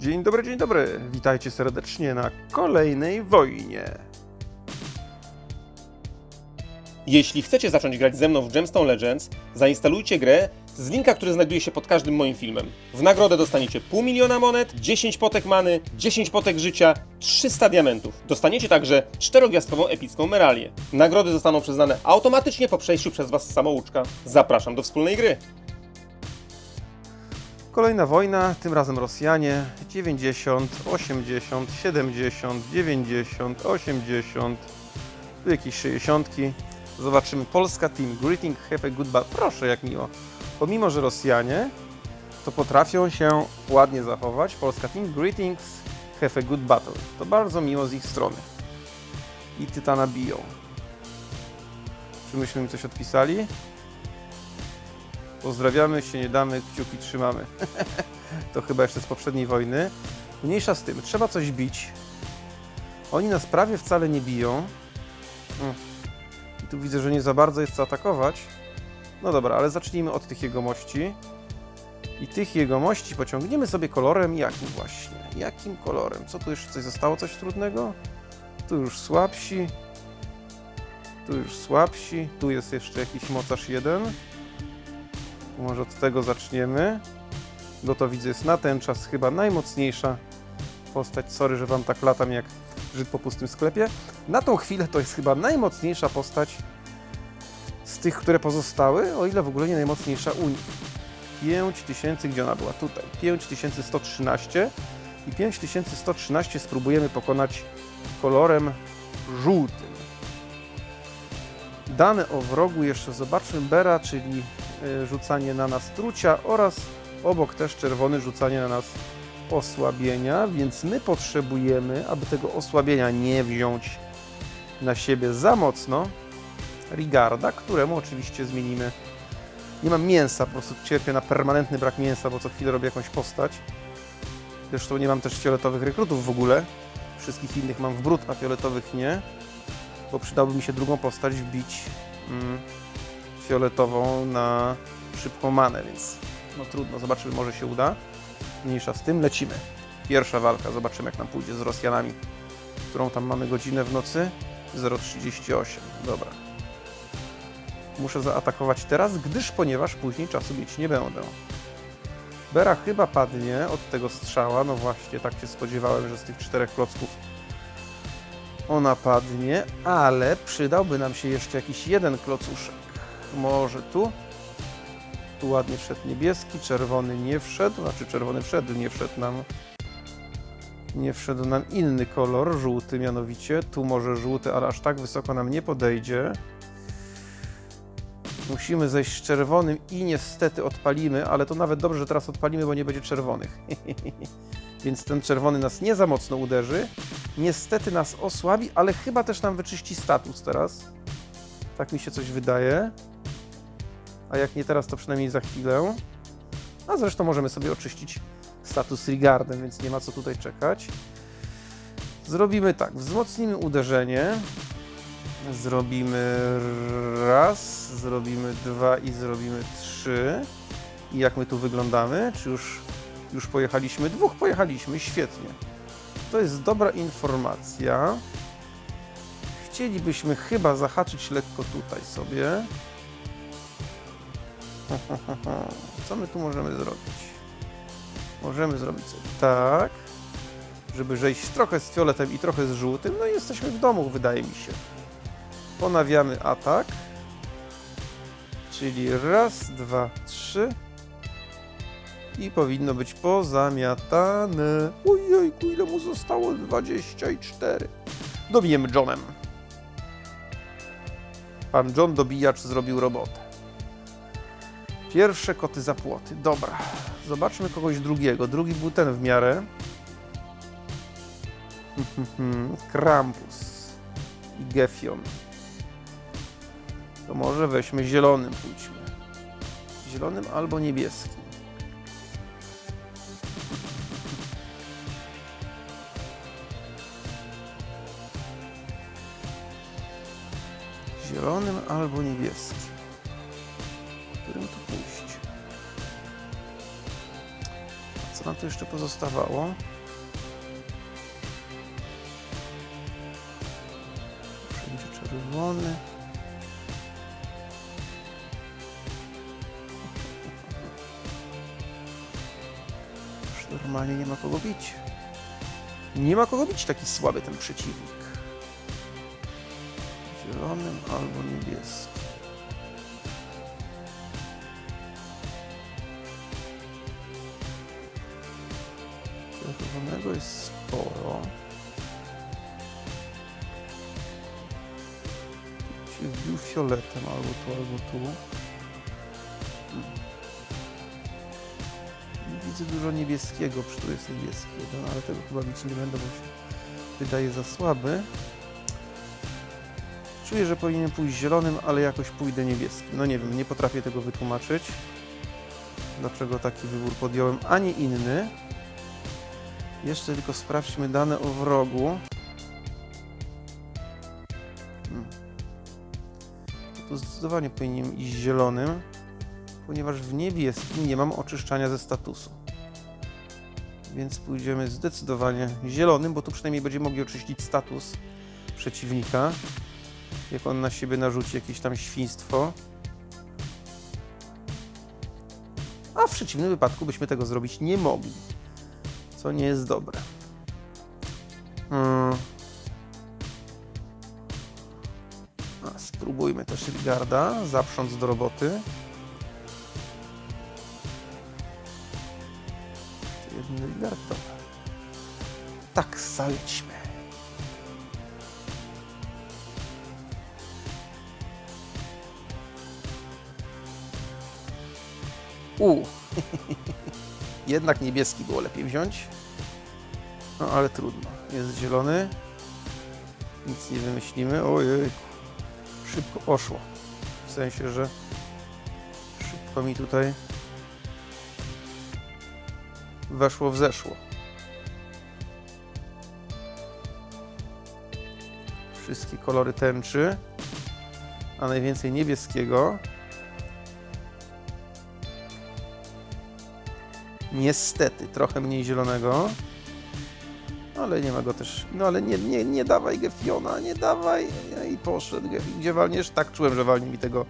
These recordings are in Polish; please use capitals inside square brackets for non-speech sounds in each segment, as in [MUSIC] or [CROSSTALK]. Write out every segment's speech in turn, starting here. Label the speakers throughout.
Speaker 1: Dzień dobry, dzień dobry. Witajcie serdecznie na kolejnej wojnie.
Speaker 2: Jeśli chcecie zacząć grać ze mną w Gemstone Legends, zainstalujcie grę z linka, który znajduje się pod każdym moim filmem. W nagrodę dostaniecie pół miliona monet, 10 potek many, 10 potek życia, 300 diamentów. Dostaniecie także czterogwiazdkową epicką meralię. Nagrody zostaną przyznane automatycznie po przejściu przez Was samouczka. Zapraszam do wspólnej gry.
Speaker 1: Kolejna wojna, tym razem Rosjanie. 90, 80, 70, 90, 80, tu jakieś 60. Zobaczymy. Polska Team. Greeting, have a good. Proszę, jak miło. Pomimo, że Rosjanie to potrafią się ładnie zachować. Polska Team. Greetings, have a good battle. To bardzo miło z ich strony. I Tytana biją. Czy myśmy im coś odpisali? Pozdrawiamy, się nie damy, kciuki trzymamy. [LAUGHS] to chyba jeszcze z poprzedniej wojny. Mniejsza z tym, trzeba coś bić. Oni nas prawie wcale nie biją. Mm. I tu widzę, że nie za bardzo jest co atakować. No dobra, ale zacznijmy od tych jegomości. I tych jegomości pociągniemy sobie kolorem jakim właśnie? Jakim kolorem? Co tu jeszcze coś zostało? Coś trudnego? Tu już słabsi. Tu już słabsi. Tu jest jeszcze jakiś mocarz jeden. Może od tego zaczniemy. Bo to widzę jest na ten czas chyba najmocniejsza postać. Sorry, że wam tak latam jak Żyd po pustym sklepie. Na tą chwilę to jest chyba najmocniejsza postać z tych, które pozostały, o ile w ogóle nie najmocniejsza u nich. 5000, gdzie ona była? Tutaj. 5113 i 5113 spróbujemy pokonać kolorem żółtym. Dane o wrogu jeszcze zobaczmy. Bera, czyli rzucanie na nas trucia oraz obok też czerwony rzucanie na nas osłabienia, więc my potrzebujemy, aby tego osłabienia nie wziąć na siebie za mocno, Rigarda, któremu oczywiście zmienimy. Nie mam mięsa, po prostu cierpię na permanentny brak mięsa, bo co chwilę robię jakąś postać. Zresztą nie mam też fioletowych rekrutów w ogóle. Wszystkich innych mam w brud, a fioletowych nie, bo przydałoby mi się drugą postać wbić mm, fioletową na szybką manę, więc no trudno, zobaczymy, może się uda. Mniejsza z tym, lecimy. Pierwsza walka, zobaczymy jak nam pójdzie z Rosjanami. Którą tam mamy godzinę w nocy? 0,38, dobra. Muszę zaatakować teraz, gdyż ponieważ później czasu mieć nie będę. Bera chyba padnie od tego strzała, no właśnie, tak się spodziewałem, że z tych czterech klocków ona padnie, ale przydałby nam się jeszcze jakiś jeden klocuszek. Może tu? Tu ładnie wszedł niebieski, czerwony nie wszedł, znaczy czerwony wszedł, nie wszedł nam nie wszedł nam inny kolor, żółty mianowicie. Tu może żółty, ale aż tak wysoko nam nie podejdzie. Musimy zejść z czerwonym i niestety odpalimy, ale to nawet dobrze, że teraz odpalimy, bo nie będzie czerwonych. [LAUGHS] Więc ten czerwony nas nie za mocno uderzy. Niestety nas osłabi, ale chyba też nam wyczyści status teraz. Tak mi się coś wydaje. A jak nie teraz, to przynajmniej za chwilę. A zresztą możemy sobie oczyścić status Rigardem, więc nie ma co tutaj czekać. Zrobimy tak, wzmocnimy uderzenie. Zrobimy raz, zrobimy dwa i zrobimy trzy. I jak my tu wyglądamy? Czy już, już pojechaliśmy? Dwóch pojechaliśmy, świetnie. To jest dobra informacja. Chcielibyśmy chyba zahaczyć lekko tutaj sobie. [LAUGHS] Co my tu możemy zrobić? Możemy zrobić sobie tak, żeby zejść trochę z fioletem i trochę z żółtym. No i jesteśmy w domu, wydaje mi się. Ponawiamy atak. Czyli raz, dwa, trzy. I powinno być pozamiatane. Ojejku, ile mu zostało? 24. Dobijemy Johnem. Pan John dobijacz zrobił robotę. Pierwsze koty za płoty. Dobra. Zobaczmy kogoś drugiego. Drugi był ten w miarę. [LAUGHS] Krampus i Gefion. To może weźmy zielonym pójdźmy. Zielonym albo niebieskim. Zielonym albo niebieskim. Którym tu pójść? Co nam tu jeszcze pozostawało? Wszędzie czerwony. Już normalnie nie ma kogo bić. Nie ma kogo bić taki słaby ten przeciwnik. Zielonym albo niebieskim. Czerwonego jest sporo. Się wbił fioletem albo tu, albo tu. Widzę dużo niebieskiego, przy tu jest niebieski jeden, ale tego chyba bić nie będę, bo się wydaje za słaby. Czuję, że powinienem pójść zielonym, ale jakoś pójdę niebieskim. No nie wiem, nie potrafię tego wytłumaczyć. Dlaczego taki wybór podjąłem, a nie inny. Jeszcze tylko sprawdźmy dane o wrogu. Hmm. Tu zdecydowanie powinienem iść zielonym, ponieważ w niebieskim nie mam oczyszczania ze statusu. Więc pójdziemy zdecydowanie zielonym, bo tu przynajmniej będziemy mogli oczyścić status przeciwnika. Jak on na siebie narzuci jakieś tam świństwo. A w przeciwnym wypadku byśmy tego zrobić nie mogli co nie jest dobre. Hmm. A, spróbujmy też Rigarda, zaprząc do roboty. Jeden Rigard. Tak, zalećmy. U. [LAUGHS] Jednak niebieski było lepiej wziąć. No ale trudno. Jest zielony. Nic nie wymyślimy. Ojej. Szybko poszło. W sensie, że szybko mi tutaj weszło w zeszło. Wszystkie kolory tęczy, a najwięcej niebieskiego. Niestety, trochę mniej zielonego. Ale nie ma go też. No ale nie, nie, nie dawaj Gefiona, nie dawaj. I poszedł. Gdzie walniesz? Tak, czułem, że walnie mi tego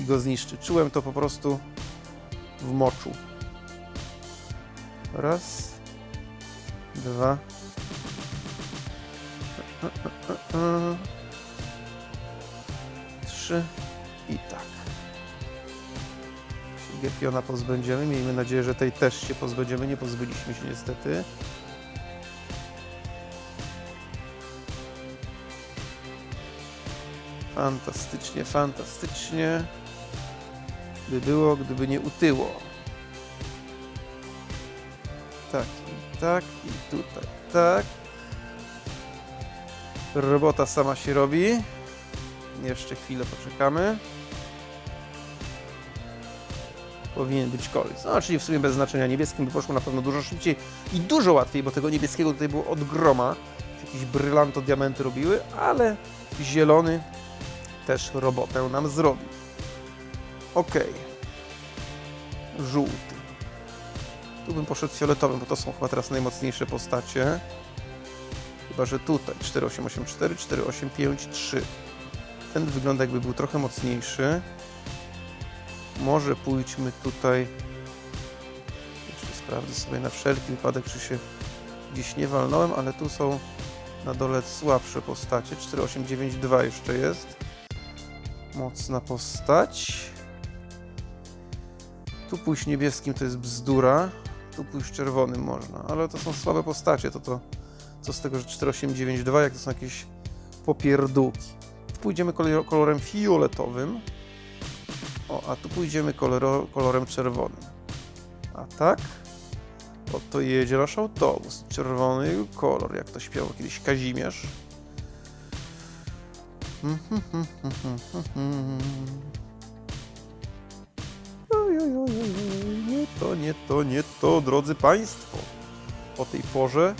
Speaker 1: i go zniszczy. Czułem to po prostu w moczu. Raz. Dwa. Trzy. I tak się Gefiona pozbędziemy. Miejmy nadzieję, że tej też się pozbędziemy. Nie pozbyliśmy się niestety. Fantastycznie, fantastycznie. By było, gdyby nie utyło. Tak, i tak, i tutaj, tak. Robota sama się robi. Jeszcze chwilę poczekamy powinien być kolis. No, czyli w sumie bez znaczenia niebieskim by poszło na pewno dużo szybciej i dużo łatwiej, bo tego niebieskiego tutaj było od groma. Jakieś brylanto diamenty robiły, ale zielony też robotę nam zrobił. Ok. Żółty. Tu bym poszedł fioletowym, bo to są chyba teraz najmocniejsze postacie. Chyba, że tutaj 4884, 4853. Ten wygląda jakby był trochę mocniejszy. Może pójdźmy tutaj. Jeszcze sprawdzę sobie na wszelki wypadek, czy się gdzieś nie walnąłem, ale tu są na dole słabsze postacie. 4892 jeszcze jest. Mocna postać. Tu pójść niebieskim to jest bzdura. Tu pójść czerwonym można, ale to są słabe postacie. To to co z tego, że 4892, jak to są jakieś popierdółki. Pójdziemy kolor- kolorem fioletowym. O, a tu pójdziemy koloro, kolorem czerwonym. A tak? Oto jedzie nasz autobus. Czerwony kolor, jak to śpiewał kiedyś Kazimierz. Nie to, nie to, nie to, drodzy Państwo. O tej porze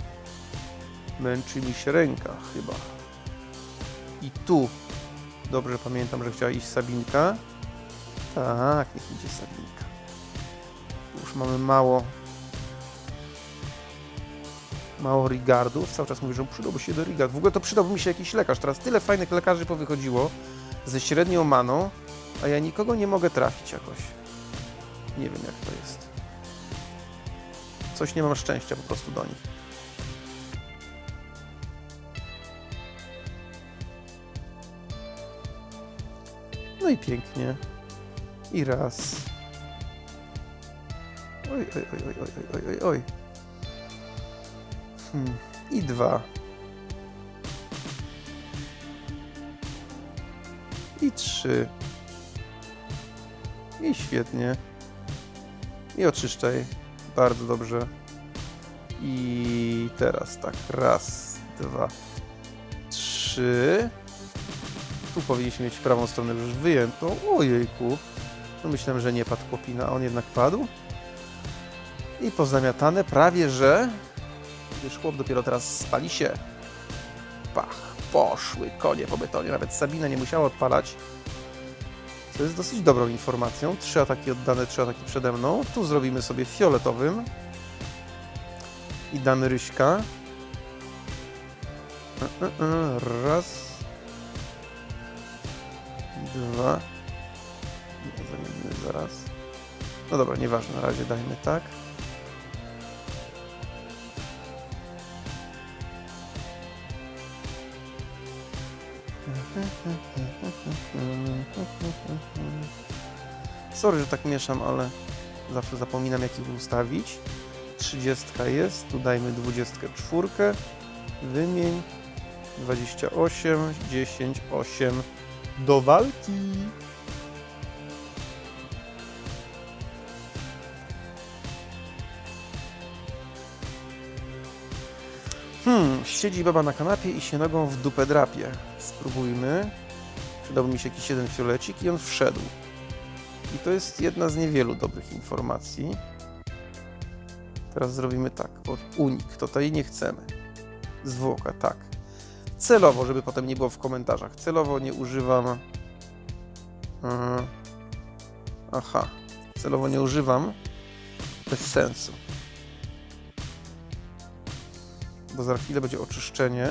Speaker 1: męczy mi się ręka chyba. I tu, dobrze pamiętam, że chciała iść Sabinka. Tak, niech idzie Sabinka. Już mamy mało Mało rigardów. Cały czas mówię, że przydałby się do rigard. W ogóle to przydałby mi się jakiś lekarz. Teraz tyle fajnych lekarzy powychodziło ze średnią maną, a ja nikogo nie mogę trafić jakoś. Nie wiem jak to jest. Coś nie mam szczęścia po prostu do nich. No i pięknie. I raz. Oj, oj, oj, oj, oj, oj, oj, oj. Hmm. I dwa. I trzy. I świetnie. I oczyszczaj. Bardzo dobrze. I teraz tak. Raz, dwa, trzy. Tu powinniśmy mieć prawą stronę już wyjętą. Ojejku. No myślałem, że nie padł chłopina, a on jednak padł. I pozamiatane prawie, że... Gdyż chłop dopiero teraz spali się. Pach, poszły konie po betonie. Nawet Sabina nie musiała odpalać. Co jest dosyć dobrą informacją. Trzy ataki oddane, trzy ataki przede mną. Tu zrobimy sobie fioletowym. I damy ryśka. E, e, e, Raz. Dwa. Nie, zamienimy zaraz. No dobra, nieważne, na razie dajmy tak. Sorry, że tak mieszam, ale zawsze zapominam jak ich ustawić. 30 jest, tu dajmy 24, wymień 28, 10, 8 do walki. Hmm, siedzi baba na kanapie i się nogą w dupę drapie. Spróbujmy. Przydałby mi się jakiś jeden fiolecik i on wszedł. I to jest jedna z niewielu dobrych informacji. Teraz zrobimy tak, bo unik, tutaj nie chcemy. Zwłoka, tak. Celowo, żeby potem nie było w komentarzach. Celowo nie używam. Mhm. Aha. Celowo nie używam. Bez sensu. Bo za chwilę będzie oczyszczenie.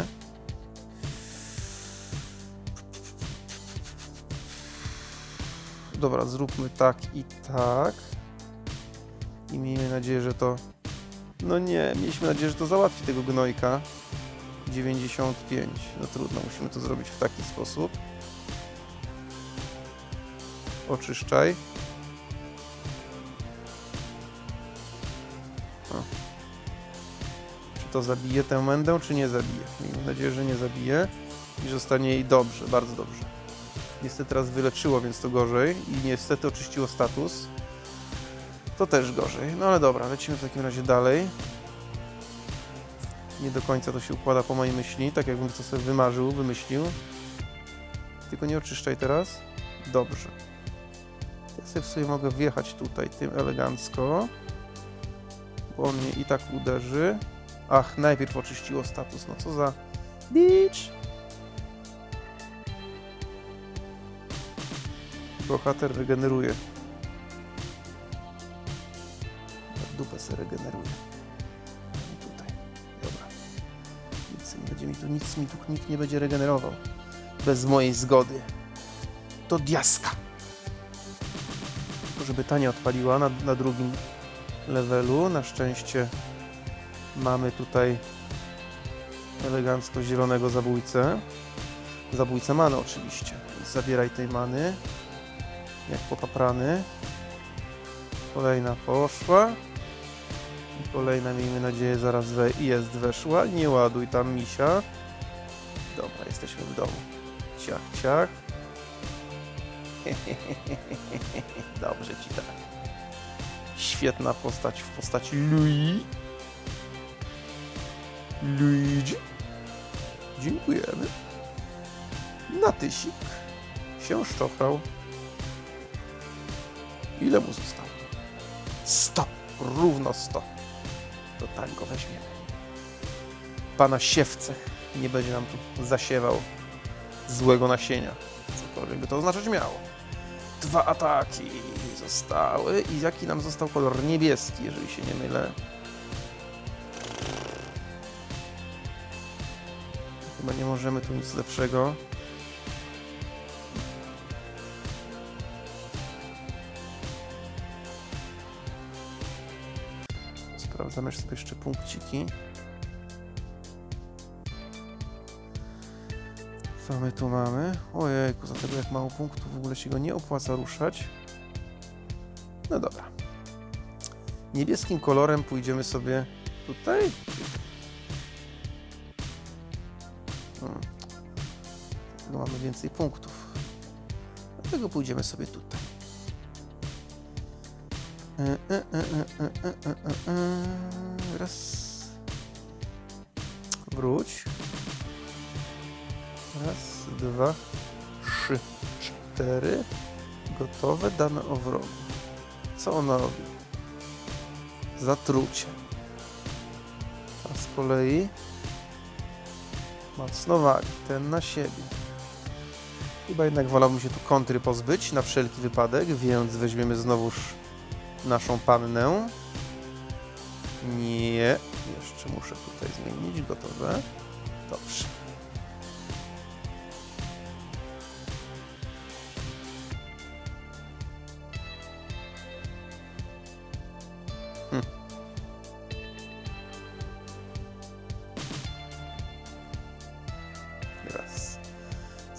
Speaker 1: Dobra, zróbmy tak i tak. I miejmy nadzieję, że to. No nie, mieliśmy nadzieję, że to załatwi tego gnojka. 95. No trudno, musimy to zrobić w taki sposób. Oczyszczaj. To zabije tę mędę, czy nie zabije? Miejmy nadzieję, że nie zabije i zostanie jej dobrze, bardzo dobrze. Niestety teraz wyleczyło, więc to gorzej i niestety oczyściło status. To też gorzej. No ale dobra, lecimy w takim razie dalej. Nie do końca to się układa po mojej myśli, tak jakbym to sobie wymarzył, wymyślił. Tylko nie oczyszczaj teraz. Dobrze. Ja sobie w sumie mogę wjechać tutaj tym elegancko. Bo on mnie i tak uderzy. Ach, najpierw oczyściło status. No co za... Bitch! Bohater regeneruje. Dupę se regeneruje. I tutaj. Dobra. Nic nie będzie mi tu, nic mi tu nikt nie będzie regenerował. Bez mojej zgody. To diaska. Tylko żeby ta nie odpaliła na, na drugim levelu. Na szczęście mamy tutaj elegancko zielonego zabójcę. Zabójcę many oczywiście. Zabieraj tej many jak popaprany. Kolejna poszła. I kolejna, miejmy nadzieję, zaraz we... jest weszła. Nie ładuj tam misia. Dobra, jesteśmy w domu. Ciach, ciach. [LAUGHS] Dobrze ci tak. Świetna postać w postaci Louis. Luigi. Dziękujemy. Natysik się szczochrał. Ile mu zostało? 100. Równo 100. To go weźmiemy. Pana siewce nie będzie nam tu zasiewał złego nasienia. Cokolwiek by to oznaczać miało. Dwa ataki zostały. I jaki nam został kolor? Niebieski, jeżeli się nie mylę. Chyba nie możemy tu nic lepszego. Sprawdzamy sobie jeszcze punkciki. Co my tu mamy? Ojejku, za tego jak mało punktów w ogóle się go nie opłaca ruszać. No dobra. Niebieskim kolorem pójdziemy sobie tutaj. Mamy więcej punktów. Dlatego pójdziemy sobie tutaj. Raz. Wróć. Raz, dwa, trzy, cztery. Gotowe, dane o wrogu. Co ona robi? Zatrucie. A z kolei mocno wali. Ten na siebie. Chyba jednak wolałbym się tu kontry pozbyć na wszelki wypadek, więc weźmiemy znowuż naszą pannę. Nie, jeszcze muszę tutaj zmienić. Gotowe. Dobrze.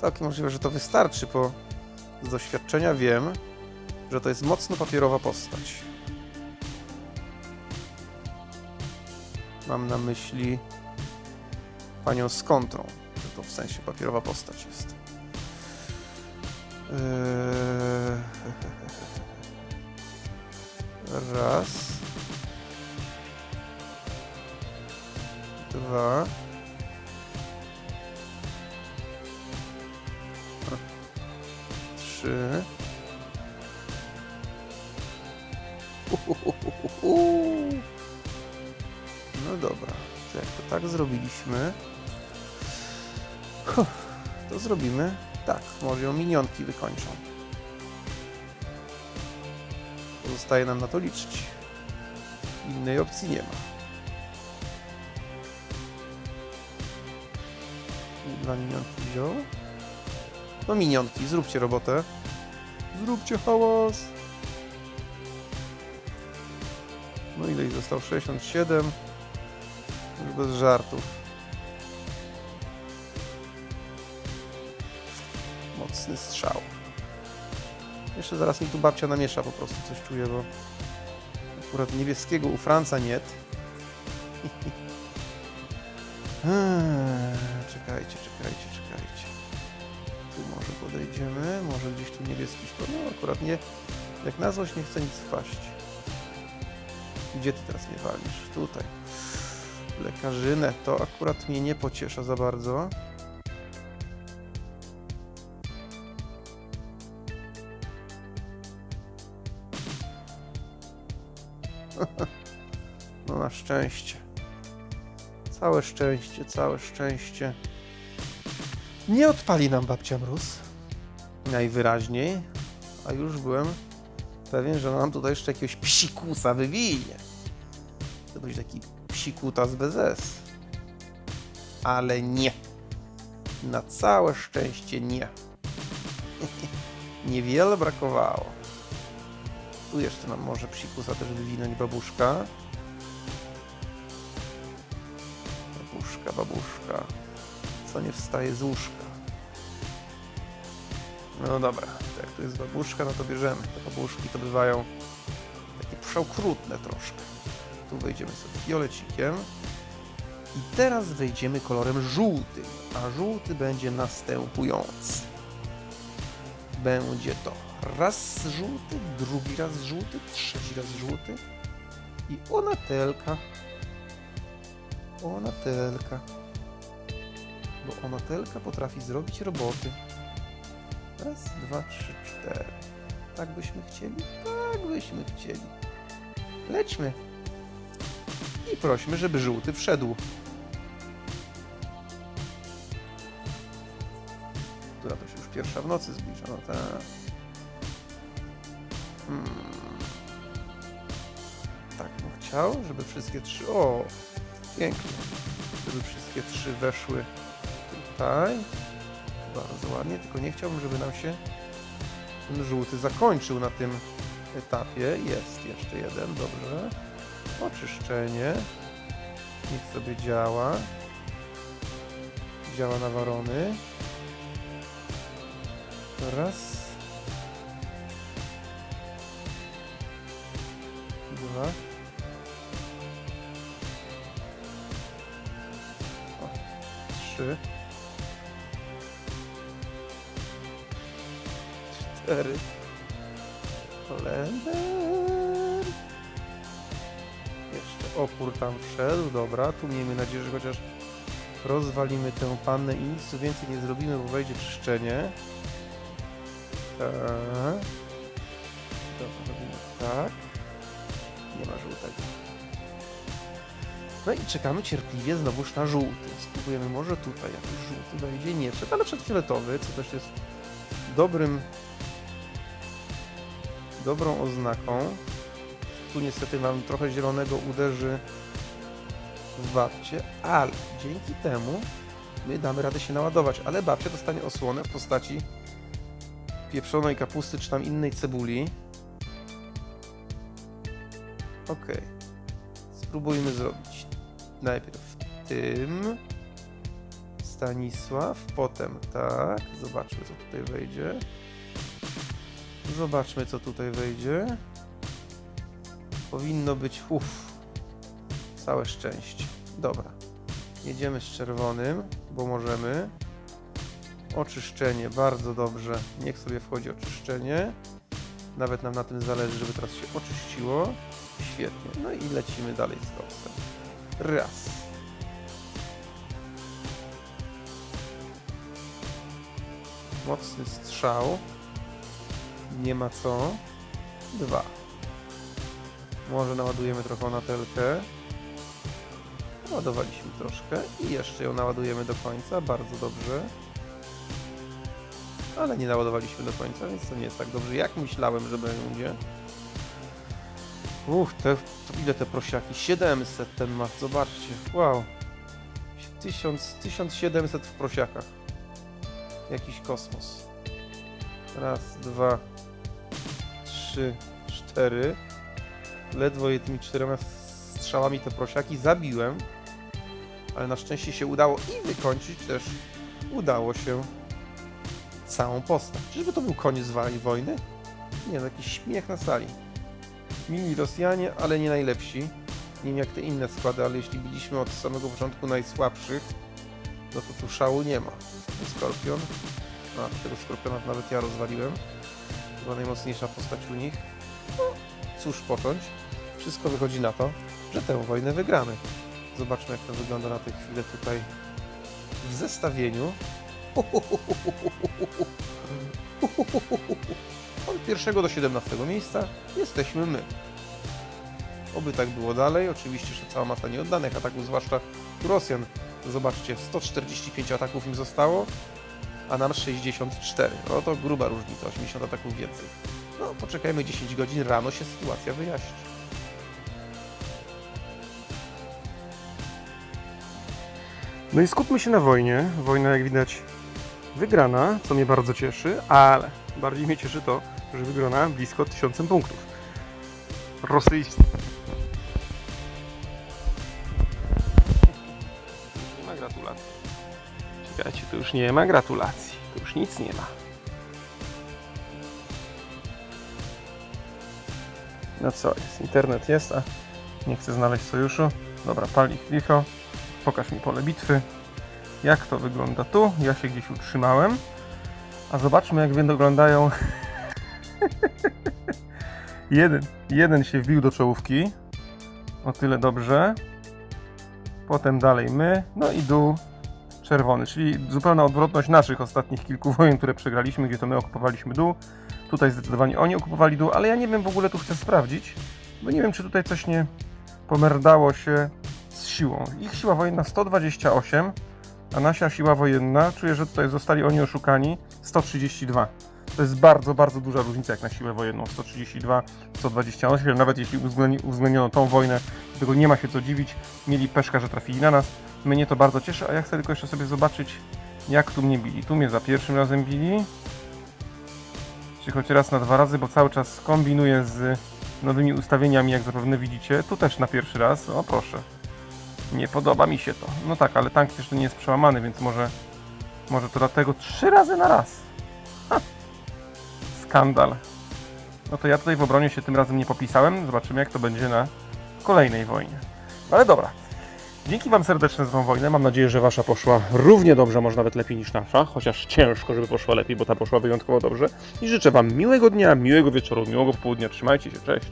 Speaker 1: Całkiem możliwe, że to wystarczy, bo z doświadczenia wiem, że to jest mocno papierowa postać. Mam na myśli panią z kontrą, że to w sensie papierowa postać jest. Eee... [LAUGHS] Raz. Dwa. No dobra, to jak to tak zrobiliśmy, to zrobimy tak, może ją minionki wykończą. Pozostaje nam na to liczyć. Innej opcji nie ma. Dwa minionki wziął. No minionki, zróbcie robotę. Zróbcie hałas. No ile ich zostało? 67. Już bez żartów. Mocny strzał. Jeszcze zaraz mi tu babcia namiesza po prostu, coś czuję, bo akurat niebieskiego u Franca nie. [LAUGHS] Eee, czekajcie, czekajcie. Tu może gdzieś tu niebieski szkło. No akurat nie, jak na złość nie chce nic wpaść. Gdzie ty teraz mnie walisz? Tutaj. Lekarzynę, to akurat mnie nie pociesza za bardzo. [LAUGHS] No na szczęście. Całe szczęście, całe szczęście. Nie odpali nam babcia mróz. Najwyraźniej. A już byłem pewien, że nam tutaj jeszcze jakiegoś psikusa wywinie. To będzie taki psikutas bez S. Ale nie. Na całe szczęście nie. [LAUGHS] Niewiele brakowało. Tu jeszcze nam może psikusa też wywinąć babuszka. Babuszka, babuszka. Co nie wstaje z łóżka. No dobra, jak tu jest babuszka, no to bierzemy. Te babuszki to bywają takie przeokrutne troszkę. Tu wejdziemy sobie fiolecikiem. I teraz wejdziemy kolorem żółtym, a żółty będzie następujący. Będzie to raz żółty, drugi raz żółty, trzeci raz żółty i onatelka. Onatelka. Bo onatelka potrafi zrobić roboty. Raz, dwa, trzy, cztery. Tak byśmy chcieli? Tak byśmy chcieli. Lećmy. I prośmy, żeby żółty wszedł. Która to się już pierwsza w nocy zbliża, no tak. Hmm. Tak bym chciał, żeby wszystkie trzy... O! Pięknie. Żeby wszystkie trzy weszły tu tutaj. Bardzo ładnie, tylko nie chciałbym, żeby nam się ten żółty zakończył na tym etapie. Jest jeszcze jeden, dobrze. Oczyszczenie. Niech sobie działa. Działa na warony. Raz. Dwa. O, trzy. Cztery. Holender. Jeszcze opór tam wszedł, dobra. Tu miejmy nadzieję, że chociaż rozwalimy tę pannę i nic więcej nie zrobimy, bo wejdzie czyszczenie. Tak. Dobra, robimy tak. Nie ma żółtego. No i czekamy cierpliwie znowuż na żółty. Spróbujemy może tutaj jakiś żółty wejdzie. Nie wszedł, ale wszedł fioletowy, co też jest dobrym dobrą oznaką. Tu niestety mam trochę zielonego uderzy w babcie, ale dzięki temu my damy radę się naładować, ale babcia dostanie osłonę w postaci pieprzonej kapusty czy tam innej cebuli. Ok. Spróbujmy zrobić najpierw tym. Stanisław, potem tak. Zobaczmy co tutaj wejdzie. Zobaczmy co tutaj wejdzie. Powinno być uff. Całe szczęście. Dobra. Jedziemy z czerwonym, bo możemy. Oczyszczenie, bardzo dobrze. Niech sobie wchodzi oczyszczenie. Nawet nam na tym zależy, żeby teraz się oczyściło. Świetnie. No i lecimy dalej z koksem. Raz. Mocny strzał. Nie ma co. Dwa. Może naładujemy trochę na telkę. Naładowaliśmy troszkę i jeszcze ją naładujemy do końca. Bardzo dobrze. Ale nie naładowaliśmy do końca, więc to nie jest tak dobrze, jak myślałem, że będzie. Uch, te, ile te prosiaki? 700 ten ma, zobaczcie. Wow. 1000, 1700 w prosiakach. Jakiś kosmos. Raz, dwa, trzy, cztery. Ledwo je tymi czterema strzałami te prosiaki zabiłem. Ale na szczęście się udało i wykończyć też udało się całą postać. Czyżby to był koniec wojny? Nie, no jakiś śmiech na sali. Mili Rosjanie, ale nie najlepsi. Nie wiem jak te inne składy, ale jeśli byliśmy od samego początku najsłabszych, no to tu szału nie ma. Skorpion. A, tego Skorpiona nawet ja rozwaliłem. Chyba najmocniejsza postać u nich. No, cóż począć. Wszystko wychodzi na to, że tę wojnę wygramy. Zobaczmy jak to wygląda na tę chwilę tutaj w zestawieniu. Od pierwszego do 17 miejsca jesteśmy my. Oby tak było dalej. Oczywiście jeszcze cała masa nieoddanych ataków, zwłaszcza Rosjan. Zobaczcie, 145 ataków im zostało, a nam 64. No to gruba różnica, 80 ataków więcej. No, poczekajmy 10 godzin, rano się sytuacja wyjaśni. No i skupmy się na wojnie. Wojna, jak widać, wygrana, co mnie bardzo cieszy, ale bardziej mnie cieszy to, że wygrana blisko 1000 punktów. Rosyjscy. Czekajcie, tu już nie ma gratulacji. Tu już nic nie ma. No co jest? Internet jest, a nie chcę znaleźć sojuszu. Dobra, pali licho. Pokaż mi pole bitwy. Jak to wygląda tu? Ja się gdzieś utrzymałem. A zobaczmy, jak wyglądają. [LAUGHS] jeden, jeden się wbił do czołówki. O tyle dobrze. Potem dalej my. No i dół czerwony, czyli zupełna odwrotność naszych ostatnich kilku wojen, które przegraliśmy, gdzie to my okupowaliśmy dół. Tutaj zdecydowanie oni okupowali dół, ale ja nie wiem, w ogóle tu chcę sprawdzić, bo nie wiem, czy tutaj coś nie pomerdało się z siłą. Ich siła wojenna 128, a nasza siła wojenna, czuję, że tutaj zostali oni oszukani, 132. To jest bardzo, bardzo duża różnica jak na siłę wojenną. 132, 128, nawet jeśli uwzględni- uwzględniono tą wojnę, tego nie ma się co dziwić. Mieli peszka, że trafili na nas. Mnie to bardzo cieszy, a ja chcę tylko jeszcze sobie zobaczyć, Jak tu mnie bili? Tu mnie za pierwszym razem bili. Czy choć raz na dwa razy, bo cały czas kombinuję z nowymi ustawieniami, jak zapewne widzicie. Tu też na pierwszy raz. O proszę. Nie podoba mi się to. No tak, ale tank jeszcze nie jest przełamany, więc może, może to dlatego trzy razy na raz. Ha. Skandal. No to ja tutaj w obronie się tym razem nie popisałem. Zobaczymy, jak to będzie na kolejnej wojnie. No ale dobra. Dzięki Wam serdecznie za tą wojnę. Mam nadzieję, że Wasza poszła równie dobrze, może nawet lepiej niż nasza. Chociaż ciężko, żeby poszła lepiej, bo ta poszła wyjątkowo dobrze. I życzę Wam miłego dnia, miłego wieczoru, miłego popołudnia. Trzymajcie się, cześć.